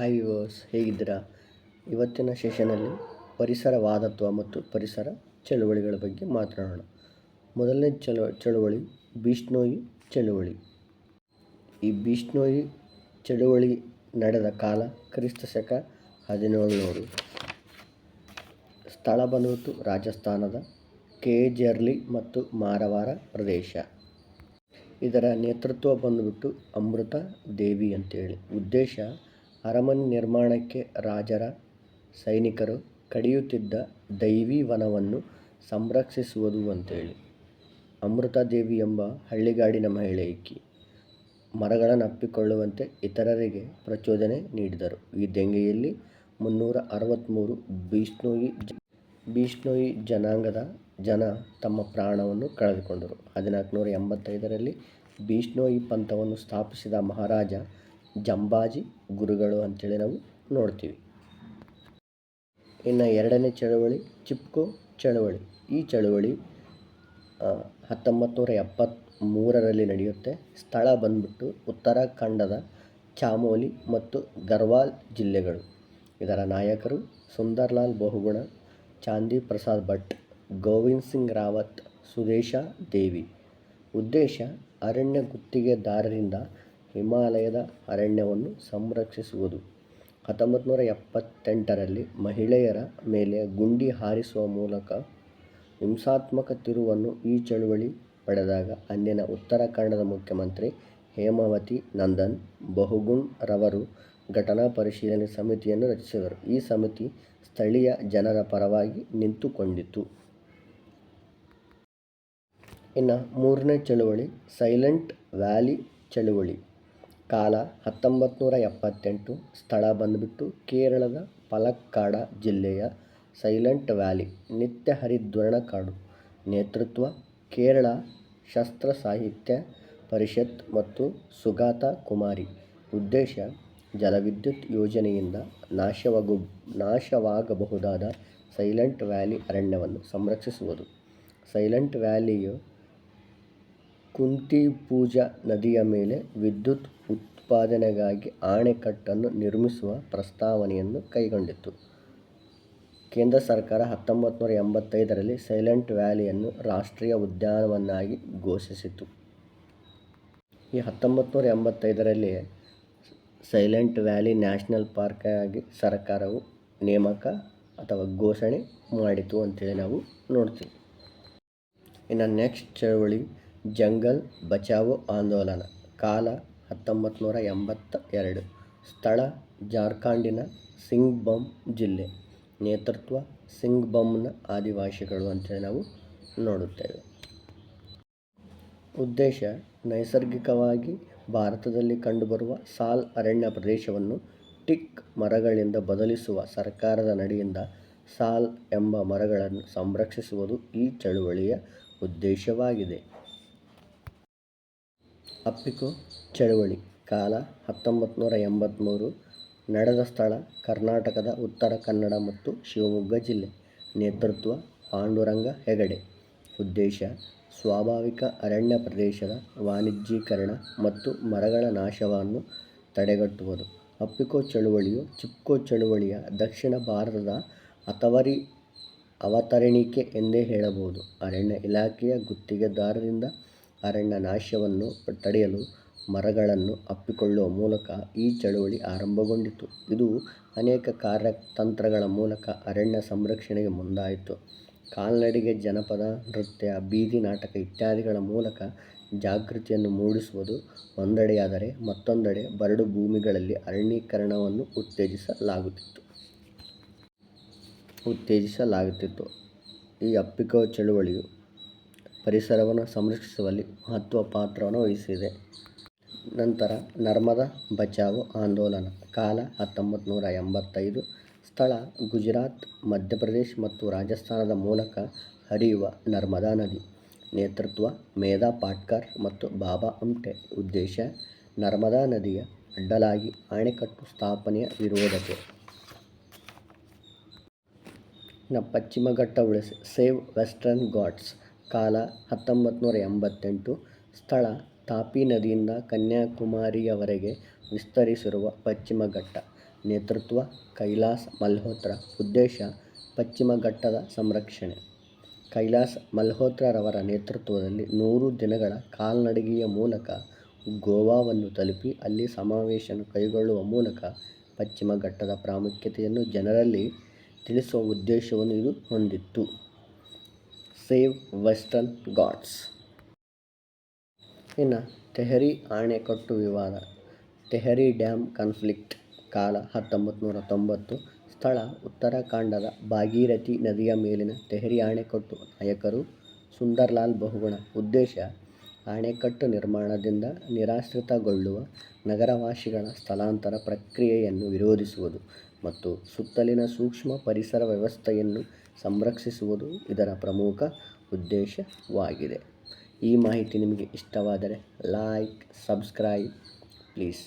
Hi viewers ಹೇಗಿದ್ದೀರಾ? ಇವತ್ತಿನ ಸೆಷನಲ್ಲಿ ಪರಿಸರವಾದತ್ವ ಮತ್ತು ಪರಿಸರ ಚಳುವಳಿಗಳ ಬಗ್ಗೆ ಮಾತನಾಡೋಣ. ಮೊದಲನೇ ಚಳು, ಚಳುವಳಿ ಬಿಷ್ಣೋಯಿ ಚಳುವಳಿ. ಈ ಬಿಷ್ಣೋಯಿ ಚಳುವಳಿ ನಡೆದ ಕಾಲ ಕ್ರಿಸ್ತ ಶಕ ಹದಿನೇಳುನೂರು ಸ್ಥಳ ಬಂದು ರಾಜಸ್ಥಾನದ ಕೆಜರ್ಲಿ ಮತ್ತು ಮಾರವಾರ ಪ್ರದೇಶ. ಇದರ ನೇತೃತ್ವ ಬಂದುಬಿಟ್ಟು ಅಮೃತ ದೇವಿ ಅಂತೇಳಿ. ಉದ್ದೇಶ ಅರಮನೆ ನಿರ್ಮಾಣಕ್ಕೆ ರಾಜರ ಸೈನಿಕರು ಕಡಿಯುತ್ತಿದ್ದ ದೈವಿ ವನವನ್ನು ಸಂರಕ್ಷಿಸುವುದು ಅಂತೇಳಿ. ಅಮೃತಾದೇವಿ ಎಂಬ ಹಳ್ಳಿಗಾಡಿನ ಮಹಿಳೆ ಇಕ್ಕಿ ಮರಗಳನ್ನು ಅಪ್ಪಿಕೊಳ್ಳುವಂತೆ ಇತರರಿಗೆ ಪ್ರಚೋದನೆ ನೀಡಿದರು. ಈ ದೆಂಗೆಯಲ್ಲಿ ಮುನ್ನೂರ ಅರವತ್ತ್ಮೂರು ಬಿಷ್ಣೋಯಿ ಬಿಷ್ಣೋಯಿ ಜನಾಂಗದ ಜನ ತಮ್ಮ ಪ್ರಾಣವನ್ನು ಕಳೆದುಕೊಂಡರು. ಹದಿನಾಲ್ಕುನೂರ ಎಂಬತ್ತೈದರಲ್ಲಿ ಬಿಷ್ಣೋಯಿ ಪಂಥವನ್ನು ಸ್ಥಾಪಿಸಿದ ಮಹಾರಾಜ ಜಂಬಾಜಿ ಗುರುಗಳು ಅಂತೇಳಿ ನಾವು ನೋಡ್ತೀವಿ. ಇನ್ನು ಎರಡನೇ ಚಳವಳಿ ಚಿಪ್ಕೋ ಚಳವಳಿ. ಈ ಚಳವಳಿ ಹತ್ತೊಂಬತ್ತು ನೂರ ಎಪ್ಪತ್ತ್ಮೂರರಲ್ಲಿ ನಡೆಯುತ್ತೆ. ಸ್ಥಳ ಬಂದ್ಬಿಟ್ಟು ಉತ್ತರಾಖಂಡದ ಚಾಮೋಲಿ ಮತ್ತು ಗರ್ವಾಲ್ ಜಿಲ್ಲೆಗಳು. ಇದರ ನಾಯಕರು ಸುಂದರ್ಲಾಲ್ ಬಹುಗುಣ, ಚಾಂದಿ ಪ್ರಸಾದ್ ಭಟ್, ಗೋವಿಂದ್ ಸಿಂಗ್ ರಾವತ್, ಸುದೇಶ ದೇವಿ. ಉದ್ದೇಶ ಅರಣ್ಯ ಗುತ್ತಿಗೆದಾರರಿಂದ ಹಿಮಾಲಯದ ಅರಣ್ಯವನ್ನು ಸಂರಕ್ಷಿಸುವುದು. ಹತ್ತೊಂಬತ್ತು ನೂರ ಎಪ್ಪತ್ತೆಂಟರಲ್ಲಿ ಮಹಿಳೆಯರ ಮೇಲೆ ಗುಂಡಿ ಹಾರಿಸುವ ಮೂಲಕ ಹಿಂಸಾತ್ಮಕ ತಿರುವನ್ನು ಈ ಚಳುವಳಿ ಪಡೆದಾಗ ಅಂದಿನ ಉತ್ತರಾಖಂಡದ ಮುಖ್ಯಮಂತ್ರಿ ಹೇಮಾವತಿ ನಂದನ್, ಬಹುಗುಣ್ ರವರು ಘಟನಾ ಪರಿಶೀಲನೆ ಸಮಿತಿಯನ್ನು ರಚಿಸಿದರು. ಈ ಸಮಿತಿ ಸ್ಥಳೀಯ ಜನರ ಪರವಾಗಿ ನಿಂತುಕೊಂಡಿತು ಇನ್ನು ಮೂರನೇ ಚಳುವಳಿ ಸೈಲೆಂಟ್ ವ್ಯಾಲಿ ಚಳುವಳಿ. ಕಾಲ ಹತ್ತೊಂಬತ್ತು ನೂರ ಎಪ್ಪತ್ತೆಂಟು ಸ್ಥಳ ಬಂದುಬಿಟ್ಟು ಕೇರಳದ ಪಲಕ್ಕಾಡ ಜಿಲ್ಲೆಯ ಸೈಲೆಂಟ್ ವ್ಯಾಲಿ ನಿತ್ಯ ಹರಿದ್ವರ್ಣ ಕಾಡು. ನೇತೃತ್ವ ಕೇರಳ ಶಸ್ತ್ರ ಸಾಹಿತ್ಯ ಪರಿಷತ್ ಮತ್ತು ಸುಗಾತ ಕುಮಾರಿ. ಉದ್ದೇಶ ಜಲವಿದ್ಯುತ್ ಯೋಜನೆಯಿಂದ ನಾಶವಾಗು, ನಾಶವಾಗಬಹುದಾದ ಸೈಲೆಂಟ್ ವ್ಯಾಲಿ ಅರಣ್ಯವನ್ನು ಸಂರಕ್ಷಿಸುವುದು. ಸೈಲೆಂಟ್ ವ್ಯಾಲಿಯು ಕುಂತಿಪೂಜಾ ನದಿಯ ಮೇಲೆ ವಿದ್ಯುತ್ ಉತ್ಪಾದನೆಗಾಗಿ ಅಣೆಕಟ್ಟನ್ನು ನಿರ್ಮಿಸುವ ಪ್ರಸ್ತಾವನೆಯನ್ನು ಕೈಗೊಂಡಿತ್ತು. ಕೇಂದ್ರ ಸರ್ಕಾರ ಹತ್ತೊಂಬತ್ತು ನೂರ ಎಂಬತ್ತೈದರಲ್ಲಿ ಸೈಲೆಂಟ್ ವ್ಯಾಲಿಯನ್ನು ರಾಷ್ಟ್ರೀಯ ಉದ್ಯಾನವನ್ನಾಗಿ ಘೋಷಿಸಿತು. ಈ ಹತ್ತೊಂಬತ್ತು ನೂರ ಎಂಬತ್ತೈದರಲ್ಲಿ ಸೈಲೆಂಟ್ ವ್ಯಾಲಿ ನ್ಯಾಷನಲ್ ಪಾರ್ಕ್ ಆಗಿ ಸರ್ಕಾರವು ನೇಮಕ ಅಥವಾ ಘೋಷಣೆ ಮಾಡಿತು ಅಂತೇಳಿ ನಾವು ನೋಡ್ತೀವಿ. ಇನ್ನು ನೆಕ್ಸ್ಟ್ ಚಳವಳಿ ಜಂಗಲ್ ಬಚಾವೋ ಆಂದೋಲನ, ಕಾಲ ಹತ್ತೊಂಬತ್ತು ನೂರ ಎಂಬತ್ತ ಎರಡು ಸ್ಥಳ ಜಾರ್ಖಂಡಿನ ಸಿಂಗ್ಬಮ್ ಜಿಲ್ಲೆ. ನೇತೃತ್ವ ಸಿಂಗ್ಬಮ್ನ ಆದಿವಾಸಿಗಳು ಅಂತೇಳಿ ನಾವು ನೋಡುತ್ತೇವೆ. ಉದ್ದೇಶ, ನೈಸರ್ಗಿಕವಾಗಿ ಭಾರತದಲ್ಲಿ ಕಂಡುಬರುವ ಸಾಲ್ ಅರಣ್ಯ ಪ್ರದೇಶವನ್ನು ಟಿಕ್ ಮರಗಳಿಂದ ಬದಲಿಸುವ ಸರ್ಕಾರದ ನಡೆಯಿಂದ ಸಾಲ್ ಎಂಬ ಮರಗಳನ್ನು ಸಂರಕ್ಷಿಸುವುದು ಈ ಚಳುವಳಿಯ ಉದ್ದೇಶವಾಗಿದೆ. ಅಪ್ಪಿಕೋ ಚಳುವಳಿ, ಕಾಲ ಹತ್ತೊಂಬತ್ತು ನೂರ ಎಂಬತ್ತ್ಮೂರು ನಡೆದ ಸ್ಥಳ ಕರ್ನಾಟಕದ ಉತ್ತರ ಕನ್ನಡ ಮತ್ತು ಶಿವಮೊಗ್ಗ ಜಿಲ್ಲೆ, ನೇತೃತ್ವ ಪಾಂಡುರಂಗ ಹೆಗಡೆ, ಉದ್ದೇಶ ಸ್ವಾಭಾವಿಕ ಅರಣ್ಯ ಪ್ರದೇಶದ ವಾಣಿಜ್ಯೀಕರಣ ಮತ್ತು ಮರಗಳ ನಾಶವನ್ನು ತಡೆಗಟ್ಟುವುದು. ಅಪ್ಪಿಕೋ ಚಳುವಳಿಯು ಚಿಪ್ಕೋ ಚಳುವಳಿಯ ದಕ್ಷಿಣ ಭಾರತದ ಅಥವರಿ ಅವತರಣಿಕೆ ಎಂದೇ ಹೇಳಬಹುದು. ಅರಣ್ಯ ಇಲಾಖೆಯ ಗುತ್ತಿಗೆದಾರರಿಂದ ಅರಣ್ಯ ನಾಶವನ್ನು ತಡೆಯಲು ಮರಗಳನ್ನು ಅಪ್ಪಿಕೊಳ್ಳುವ ಮೂಲಕ ಈ ಚಳುವಳಿ ಆರಂಭಗೊಂಡಿತು. ಇದು ಅನೇಕ ಕಾರ್ಯತಂತ್ರಗಳ ಮೂಲಕ ಅರಣ್ಯ ಸಂರಕ್ಷಣೆಗೆ ಮುಂದಾಯಿತು. ಕಾಲ್ನಡಿಗೆ, ಜನಪದ ನೃತ್ಯ, ಬೀದಿ ನಾಟಕ ಇತ್ಯಾದಿಗಳ ಮೂಲಕ ಜಾಗೃತಿಯನ್ನು ಮೂಡಿಸುವುದು ಒಂದೆಡೆಯಾದರೆ ಮತ್ತೊಂದೆಡೆ ಬರಡು ಭೂಮಿಗಳಲ್ಲಿ ಅರಣ್ಯೀಕರಣವನ್ನು ಉತ್ತೇಜಿಸಲಾಗುತ್ತಿತ್ತು. ಉತ್ತೇಜಿಸಲಾಗುತ್ತಿತ್ತು. ಈ ಅಪ್ಪಿಕೋ ಚಳುವಳಿಯು ಪರಿಸರವನ್ನು ಸಂರಕ್ಷಿಸುವಲ್ಲಿ ಮಹತ್ವ ಪಾತ್ರವನ್ನು ವಹಿಸಿದೆ. ನಂತರ ನರ್ಮದಾ ಬಚಾವೋ ಆಂದೋಲನ, ಕಾಲ ಹತ್ತೊಂಬತ್ತು ನೂರ ಎಂಬತ್ತೈದು. ಸ್ಥಳ ಗುಜರಾತ್, ಮಧ್ಯಪ್ರದೇಶ್ ಮತ್ತು ರಾಜಸ್ಥಾನದ ಮೂಲಕ ಹರಿಯುವ ನರ್ಮದಾ ನದಿ. ನೇತೃತ್ವ ಮೇಧಾ ಪಾಟ್ಕರ್ ಮತ್ತು ಬಾಬಾ ಆಮ್ಟೆ ಉದ್ದೇಶ, ನರ್ಮದಾ ನದಿಯ ಅಡ್ಡಲಾಗಿ ಅಣೆಕಟ್ಟು ಸ್ಥಾಪನೆಯ ವಿರೋಧತೆ. ನ ಪಶ್ಚಿಮ ಘಟ್ಟ ಉಳಿಸಿ, ಸೇವ್ ವೆಸ್ಟರ್ನ್ ಘಾಟ್ಸ್. ಕಾಲ ಹತ್ತೊಂಬತ್ತು ನೂರ ಎಂಬತ್ತೆಂಟು ಸ್ಥಳ ತಾಪಿ ನದಿಯಿಂದ ಕನ್ಯಾಕುಮಾರಿಯವರೆಗೆ ವಿಸ್ತರಿಸಿರುವ ಪಶ್ಚಿಮ ಘಟ್ಟ. ನೇತೃತ್ವ ಕೈಲಾಸ್ ಮಲ್ಹೋತ್ರಾ. ಉದ್ದೇಶ ಪಶ್ಚಿಮ ಘಟ್ಟದ ಸಂರಕ್ಷಣೆ. ಕೈಲಾಸ್ ಮಲ್ಹೋತ್ರರವರ ನೇತೃತ್ವದಲ್ಲಿ ನೂರು ದಿನಗಳ ಕಾಲ್ನಡಿಗೆಯ ಮೂಲಕ ಗೋವಾವನ್ನು ತಲುಪಿ ಅಲ್ಲಿ ಸಮಾವೇಶವನ್ನು ಕೈಗೊಳ್ಳುವ ಮೂಲಕ ಪಶ್ಚಿಮ ಘಟ್ಟದ ಪ್ರಾಮುಖ್ಯತೆಯನ್ನು ಜನರಲ್ಲಿ ತಿಳಿಸುವ ಉದ್ದೇಶವನ್ನು ಇದು ಹೊಂದಿತ್ತು. ಸೇವ್ ವೆಸ್ಟರ್ನ್ ಗಾಡ್ಸ್ ಇನ್ನು ತೆಹರಿ ಆಣೆಕಟ್ಟು ವಿವಾದ. ತೆಹರಿ ಡ್ಯಾಮ್ ಕಾನ್ಫ್ಲಿಕ್ಟ್ ಕಾಲ ಹತ್ತೊಂಬತ್ತು ನೂರ ತೊಂಬತ್ತು ಸ್ಥಳ ಉತ್ತರಾಖಂಡದ ಭಾಗೀರಥಿ ನದಿಯ ಮೇಲಿನ ತೆಹರಿ ಆಣೆಕಟ್ಟು ನಾಯಕರು ಸುಂದರ್ಲಾಲ್ ಬಹುಗುಣ. ಉದ್ದೇಶ ಅಣೆಕಟ್ಟು ನಿರ್ಮಾಣದಿಂದ ನಿರಾಶ್ರಿತಗೊಳ್ಳುವ ನಗರವಾಸಿಗಳ ಸ್ಥಳಾಂತರ ಪ್ರಕ್ರಿಯೆಯನ್ನು ವಿರೋಧಿಸುವುದು ಮತ್ತು ಸುತ್ತಲಿನ ಸೂಕ್ಷ್ಮ ಪರಿಸರ ವ್ಯವಸ್ಥೆಯನ್ನು ಸಂರಕ್ಷಿಸುವುದು ಇದರ ಪ್ರಮುಖ ಉದ್ದೇಶವಾಗಿದೆ. ಈ ಮಾಹಿತಿ ನಿಮಗೆ ಇಷ್ಟವಾದರೆ ಲೈಕ್ ಸಬ್ಸ್ಕ್ರೈಬ್ ಪ್ಲೀಸ್